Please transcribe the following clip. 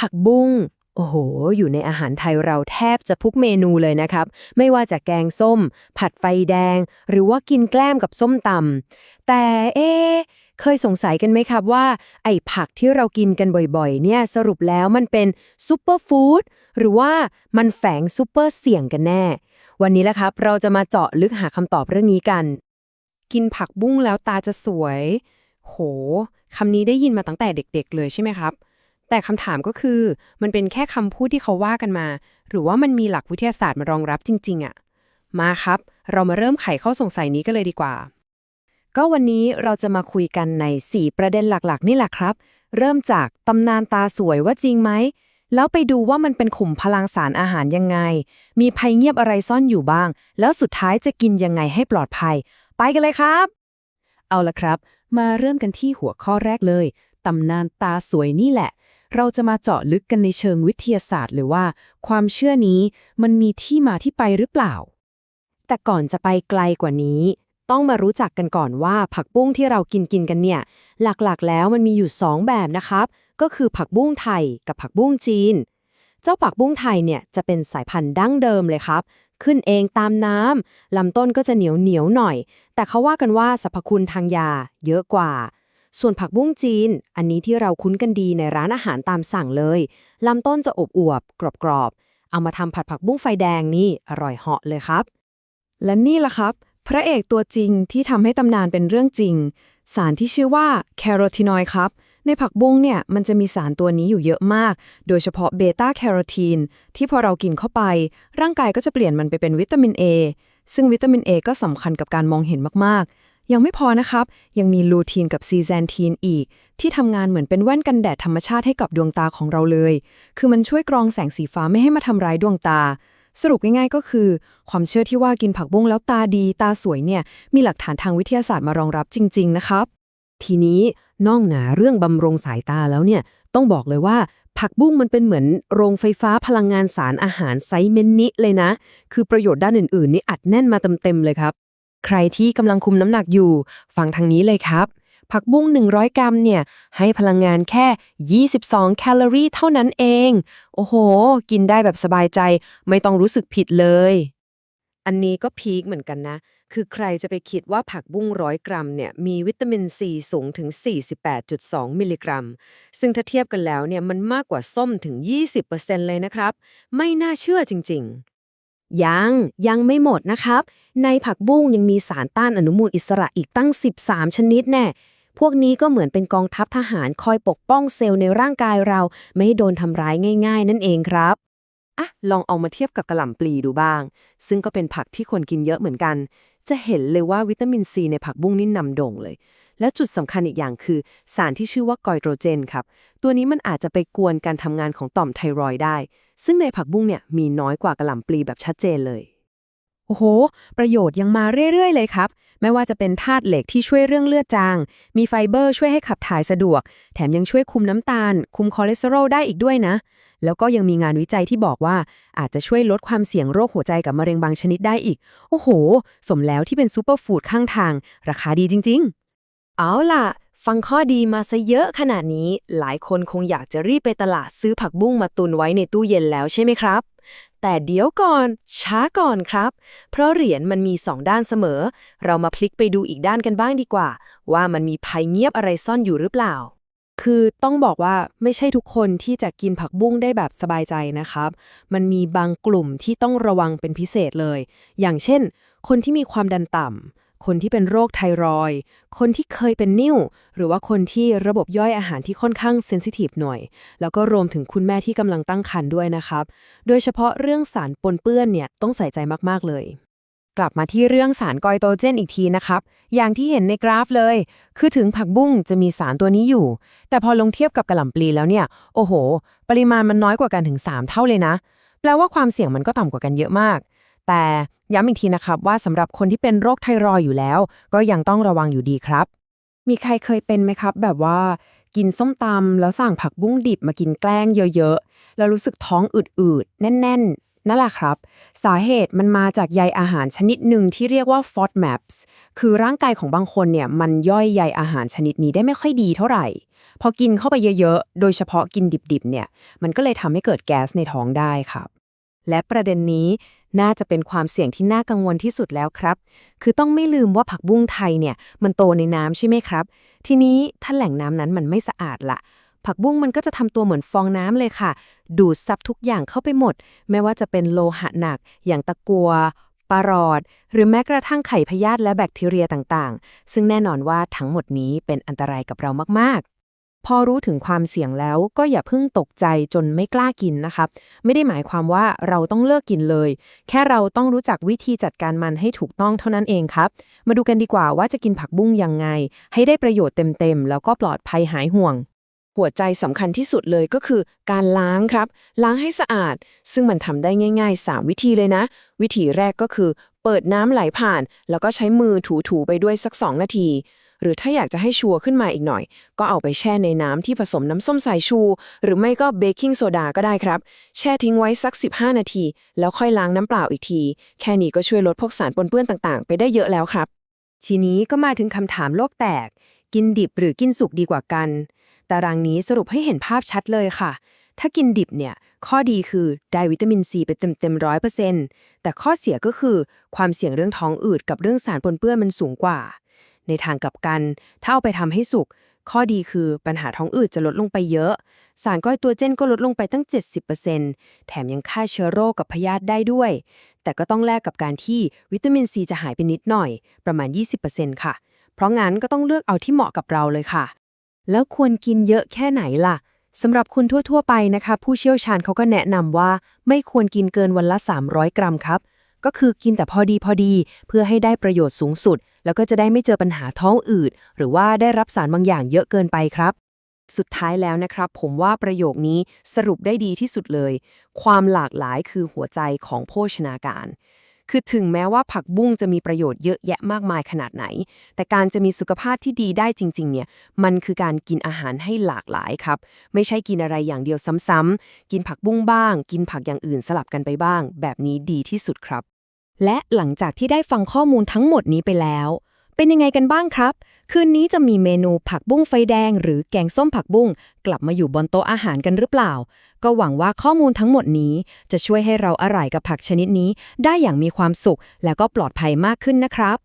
ผักบุ้งโอ้โห อยู่ในอาหารไทยเราแทบจะทุกเมนูเลยนะครับ ไม่ว่าจะแกงส้ม ผัดไฟแดง หรือว่ากินแกล้มกับส้มตำแต่เอ๊ะเคยสงสัยกันไหมครับว่า ไอ้ผักที่เรากินกันบ่อยๆ เนี่ยสรุปแล้วมันเป็นซูเปอร์ฟู้ดหรือว่ามันแฝงซูเปอร์เสี่ยงกันแน่ วันนี้แหละครับ เราจะมาเจาะลึกหาคำตอบเรื่องนี้กัน กินผักบุ้งแล้วตาจะสวย โหคำนี้ได้ยินมาตั้งแต่เด็ก ๆ เลยใช่ไหมครับ แต่คำถามก็คือ มันเป็นแค่คำพูดที่เขาว่ากันมา หรือว่ามันมีหลักวิทยาศาสตร์มารองรับจริง ๆอะมาครับ เรามาเริ่มไขข้อสงสัยนี้กันเลยดีกว่า ก็วันนี้เราจะมาคุยกันใน 4 ประเด็นหลักๆ นี่แหละครับ เริ่มจากตำนานตาสวยว่าจริงไหม แล้วไปดูว่ามันเป็นขุมพลังสารอาหารยังไง มีภัยเงียบอะไรซ่อนอยู่บ้าง แล้วสุดท้ายจะกินยังไงให้ปลอดภัย ไปกันเลยครับ เอาละครับ มาเริ่มกันที่หัวข้อแรกเลยตำนานตาสวยนี่แหละ เราจะมาเจาะลึกกันในเชิงวิทยาศาสตร์ หรือว่า ความเชื่อนี้มันมีที่มาที่ไปหรือเปล่า แต่ก่อนจะไปไกลกว่านี้ ต้องมารู้จักกันก่อนว่าผักบุ้งที่เรากินกินกันเนี่ย หลักๆ แล้วมันมีอยู่ 2 แบบนะครับ ก็คือผักบุ้งไทยกับผักบุ้งจีน เจ้าผักบุ้งไทยเนี่ยจะเป็นสายพันธุ์ดั้งเดิมเลยครับขึ้นเองตามน้ำลำต้นก็จะเหนียวเหนียวหน่อย แต่เขาว่ากันว่าสรรพคุณทางยาเยอะกว่า ส่วนผักบุ้งจีน อันนี้ที่เราคุ้นกันดีในร้านอาหารตามสั่งเลยลำต้นจะอบอวบกรอบๆ เอามาทำผัดผักบุ้งไฟแดงนี่อร่อยเหาะเลยครับ และนี่ล่ะครับ พระเอกตัวจริงที่ทำให้ตำนานเป็นเรื่องจริง สารที่ชื่อว่าแคโรทีนอยด์ครับในผักบุ้งเนี่ยมันจะมีสารตัวนี้อยู่เยอะมาก โดยเฉพาะเบต้าแคโรทีนที่พอเรากินเข้าไป ร่างกายก็จะเปลี่ยนมันไปเป็นวิตามิน A ซึ่งวิตามิน A ก็สำคัญกับการมองเห็นมากๆ ยังไม่พอนะครับ ยังมีลูทีนกับซีแซนทีนอีก ที่ทำงานเหมือนเป็นแว่นกันแดดธรรมชาติให้กับดวงตาของเราเลย คือมันช่วยกรองแสงสีฟ้าไม่ให้มาทำร้ายดวงตา สรุปง่ายๆก็คือ ความเชื่อที่ว่ากินผักบุ้งแล้วตาดี ตาสวยเนี่ย มีหลักฐานทางวิทยาศาสตร์มารองรับจริง ๆ นะครับ ทีนี้นอกหนาเรื่องบำรุงสายตาแล้วเนี่ย ต้องบอกเลยว่าผักบุ้งมันเป็นเหมือนโรงไฟฟ้าพลังงานสารอาหารไซเมนนิเลยนะ คือประโยชน์ด้านอื่นๆ นี่อัดแน่นมาเต็มๆเลยครับ ใครที่กำลังคุมน้ำหนักอยู่ ฟังทางนี้เลยครับ ผักบุ้ง 100 กรัมเนี่ย ให้พลังงานแค่ 22 แคลอรี่เท่านั้นเอง โอ้โห กินได้แบบสบายใจ ไม่ต้องรู้สึกผิดเลย อันนี้ก็พีคเหมือนกันนะ คือใครจะไปคิดว่าผักบุ้งร้อยกรัมเนี่ยมีวิตามินซีสูงถึง 48.2 มิลลิกรัม ซึ่งถ้าเทียบกันแล้วเนี่ยมันมากกว่าส้มถึง 20%เลยนะครับ ไม่น่าเชื่อจริง ๆ ยังยังไม่หมดนะครับ ในผักบุ้งยังมีสารต้านอนุมูลอิสระอีกตั้ง 13 ชนิดแน่พวกนี้ก็เหมือนเป็นกองทัพทหารคอยปกป้องเซลล์ในร่างกายเรา ไม่ให้โดนทำร้ายง่าย ๆ นั่นเองครับอะลองเอามาเทียบกับกระหล่ำปลีดูบ้าง ซึ่งก็เป็นผักที่คนกินเยอะเหมือนกัน จะเห็นเลยว่าวิตามินซีในผักบุ้งนี่นำโด่งเลย และจุดสำคัญอีกอย่างคือ สารที่ชื่อว่ากอยโตรเจนครับ ตัวนี้มันอาจจะไปกวนการทำงานของต่อมไทรอยด์ได้ ซึ่งในผักบุ้งเนี่ยมีน้อยกว่ากระหล่ำปลีแบบชัดเจนเลย โอ้โห ประโยชน์ยังมาเรื่อย ๆ เลยครับ ไม่ว่าจะเป็นธาตุเหล็กที่ช่วยเรื่องเลือดจาง มีไฟเบอร์ช่วยให้ขับถ่ายสะดวก แถมยังช่วยคุมน้ำตาล คุมคอเลสเตอรอลได้อีกด้วยนะ แล้วก็ยังมีงานวิจัยที่บอกว่าอาจจะช่วยลดความเสี่ยงโรคหัวใจกับมะเร็งบางชนิดได้อีก โอ้โห สมแล้วที่เป็นซูเปอร์ฟู้ดข้างทาง ราคาดีจริง ๆ เอาล่ะ ฟังข้อดีมาซะเยอะขนาดนี้ หลายคนคงอยากจะรีบไปตลาดซื้อผักบุ้งมาตุนไว้ในตู้เย็นแล้วใช่ไหมครับ แต่เดี๋ยวก่อน ช้าก่อนครับ เพราะเหรียญมันมีสองด้านเสมอ เรามาพลิกไปดูอีกด้านกันบ้างดีกว่า ว่ามันมีภัยเงียบอะไรซ่อนอยู่หรือเปล่า คือต้องบอกว่าไม่ใช่ทุกคนที่จะกินผักบุ้งได้แบบสบายใจนะครับ มันมีบางกลุ่มที่ต้องระวังเป็นพิเศษเลย อย่างเช่น คนที่มีความดันต่ำ คนที่เป็นโรคไทรอยด์คนที่เคยเป็นนิ่ว หรือว่าคนที่ระบบย่อยอาหารที่ค่อนข้างเซนซิทีฟหน่อย แล้วก็รวมถึงคุณแม่ที่กำลังตั้งครรภ์ด้วยนะครับ โดยเฉพาะเรื่องสารปนเปื้อนเนี่ยต้องใส่ใจมากๆเลย กลับมาที่เรื่องสารกอยโตเจนอีกทีนะครับ อย่างที่เห็นในกราฟเลย คือถึงผักบุ้งจะมีสารตัวนี้อยู่ แต่พอลงเทียบกับกระหล่ำปลีแล้วเนี่ย โอ้โห ปริมาณมันน้อยกว่ากันถึง 3 เท่าเลยนะ แปลว่าความเสี่ยงมันก็ต่ำกว่ากันเยอะมาก แต่ย้ำอีกทีนะครับว่าสำหรับคนที่เป็นโรคไทรอยอยู่แล้ว ก็ยังต้องระวังอยู่ดีครับ มีใครเคยเป็นไหมครับ แบบว่ากินส้มตำแล้วสั่งผักบุ้งดิบมากินแกล้งเยอะๆ แล้วรู้สึกท้องอืดๆ แน่น ๆนั่นแหละครับ สาเหตุมันมาจากใยอาหารชนิดหนึ่งที่เรียกว่า FODMAPs คือร่างกายของบางคนเนี่ยมันย่อยใยอาหารชนิดนี้ได้ไม่ค่อยดีเท่าไหร่ พอกินเข้าไปเยอะๆ โดยเฉพาะกินดิบๆเนี่ย มันก็เลยทำให้เกิดแก๊สในท้องได้ครับ และประเด็นนี้ น่าจะเป็นความเสี่ยงที่น่ากังวลที่สุดแล้วครับ คือต้องไม่ลืมว่าผักบุ้งไทยเนี่ย มันโตในน้ำใช่ไหมครับ ทีนี้ถ้าแหล่งน้ำนั้นมันไม่สะอาดละผักบุ้งมันก็จะทำตัวเหมือนฟองน้ำเลยค่ะ ดูดซับทุกอย่างเข้าไปหมด ไม่ว่าจะเป็นโลหะหนัก อย่างตะกัวปลารอด หรือแม้กระทั่งไข่พยาธิและแบคทีเรียต่างๆ ซึ่งแน่นอนว่าทั้งหมดนี้เป็นอันตรายกับเรามากๆ พอรู้ถึงความเสี่ยงแล้วก็อย่าเพิ่งตกใจจนไม่กล้ากินนะครับ ไม่ได้หมายความว่าเราต้องเลิกกินเลย แค่เราต้องรู้จักวิธีจัดการมันให้ถูกต้องเท่านั้นเองครับ มาดูกันดีกว่าว่าจะกินผักบุ้งยังไง ให้ได้ประโยชน์เต็มๆ แล้วก็ปลอดภัยหายห่วง หัวใจสำคัญที่สุดเลยก็คือ การล้างครับ ล้างให้สะอาด ซึ่งมันทำได้ง่าย ๆ 3 วิธีเลยนะ วิธีแรกก็คือ เปิดน้ำไหลผ่าน แล้วก็ใช้มือถูๆไปด้วยสัก 2 นาที หรือถ้าอยากจะให้ชัวร์ขึ้นมาอีกหน่อย ก็เอาไปแช่ในน้ำที่ผสมน้ำส้มสายชู หรือไม่ก็เบกกิ้งโซดาก็ได้ครับ แช่ทิ้งไว้สัก 15 นาที แล้วค่อยล้างน้ำเปล่าอีกที แค่นี้ก็ช่วยลดพวกสารปนเปื้อนต่างๆ ไปได้เยอะแล้วครับ ทีนี้ก็มาถึงคำถามโลกแตก กินดิบหรือกินสุกดีกว่ากัน ตารางนี้สรุปให้เห็นภาพชัดเลยค่ะถ้ากินดิบเนี่ย ข้อดีคือได้วิตามินซีไปเต็มเต็มร้อยเปอร์เซ็นต์แต่ข้อเสียก็คือความเสี่ยงเรื่องท้องอืดกับเรื่องสารปนเปื้อนมันสูงกว่า ในทางกลับกันถ้าเอาไปทำให้สุก ข้อดีคือปัญหาท้องอืดจะลดลงไปเยอะ สารก้อยตัวเจนก็ลดลงไปตั้ง 70%แถมยังฆ่าเชื้อโรคกับพยาธิได้ด้วย แต่ก็ต้องแลกกับการที่วิตามินซีจะหายไปนิดหน่อย ประมาณ 20%ค่ะ เพราะงั้นก็ต้องเลือกเอาที่เหมาะกับเราเลยค่ะ แล้วควรกินเยอะแค่ไหนล่ะสำหรับคุณทั่ว ๆ ไปนะคะ ผู้เชี่ยวชาญเขาก็แนะนำว่า ไม่ควรกินเกินวันละ 300 กรัมครับ ก็คือกินแต่พอดีพอดี เพื่อให้ได้ประโยชน์สูงสุด แล้วก็จะได้ไม่เจอปัญหาท้องอืด หรือว่าได้รับสารบางอย่างเยอะเกินไปครับ สุดท้ายแล้วนะครับ ผมว่าประโยคนี้สรุปได้ดีที่สุดเลย ความหลากหลายคือหัวใจของโภชนาการคือถึงแม้ว่าผักบุ้งจะมีประโยชน์เยอะแยะมากมายขนาดไหน แต่การจะมีสุขภาพที่ดีได้จริงๆ เนี่ย มันคือการกินอาหารให้หลากหลายครับ ไม่ใช่กินอะไรอย่างเดียวซ้ำๆ กินผักบุ้งบ้าง กินผักอย่างอื่นสลับกันไปบ้าง แบบนี้ดีที่สุดครับ และหลังจากที่ได้ฟังข้อมูลทั้งหมดนี้ไปแล้ว เป็นยังไงกันบ้างครับ คืนนี้จะมีเมนูผักบุ้งไฟแดง หรือแกงส้มผักบุ้งกลับมาอยู่บนโต๊ะอาหารกันหรือเปล่า ก็หวังว่าข้อมูลทั้งหมดนี้จะช่วยให้เราอร่อยกับผักชนิดนี้ ได้อย่างมีความสุข และก็ปลอดภัยมากขึ้นนะครับ